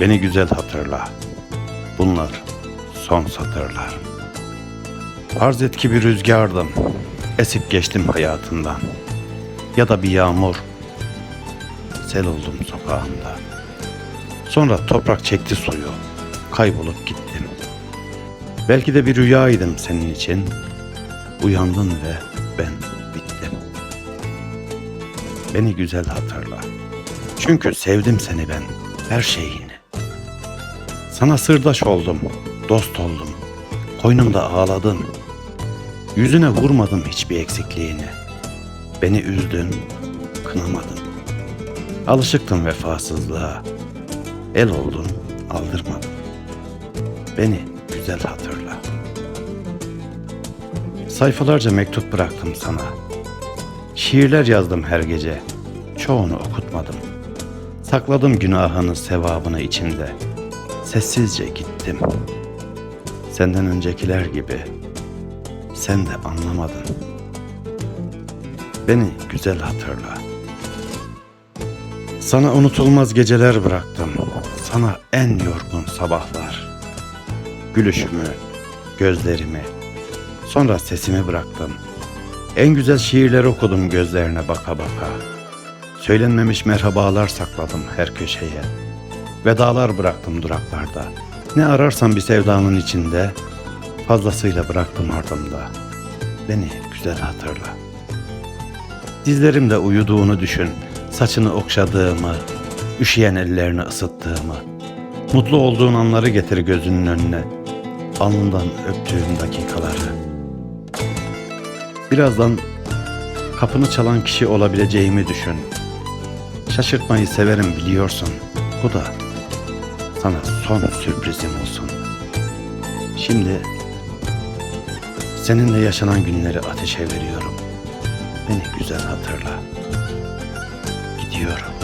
Beni güzel hatırla. Bunlar son satırlar. Farz et ki bir rüzgardım. Esip geçtim hayatından. Ya da bir yağmur. Sel oldum sokağında. Sonra toprak çekti suyu. Kaybolup gittim. Belki de bir rüyaydım senin için. Uyandın ve ben bittim. Beni güzel hatırla. Çünkü sevdim seni ben, her şeyini. Sana sırdaş oldum, dost oldum. Koynumda ağladın. Yüzüne vurmadım hiçbir eksikliğini. Beni üzdün, kınamadın. Alışıktım vefasızlığa. El oldun, aldırmadın. Beni güzel hatırla. Sayfalarca mektup bıraktım sana. Şiirler yazdım her gece. Çoğunu okutmadım. Sakladım günahını, sevabını içimde. Sessizce gittim. Senden öncekiler gibi. Sen de anlamadın. Beni güzel hatırla. Sana unutulmaz geceler bıraktım. Sana en yorgun sabahlar. Gülüşümü, gözlerimi, sonra sesimi bıraktım. En güzel şiirler okudum gözlerine baka baka. Söylenmemiş merhabalar sakladım her köşeye. Vedalar bıraktım duraklarda. Ne ararsan bir sevdanın içinde, fazlasıyla bıraktım ardımda. Beni güzel hatırla. Dizlerimde uyuduğunu düşün, saçını okşadığımı, üşüyen ellerini ısıttığımı. Mutlu olduğun anları getir gözünün önüne, alnından öptüğüm dakikaları. Birazdan kapını çalan kişi olabileceğimi düşün. Şaşırtmayı severim biliyorsun. Bu da sana son sürprizim olsun. Şimdi seninle yaşanan günleri ateşe veriyorum. Beni güzel hatırla. Gidiyorum.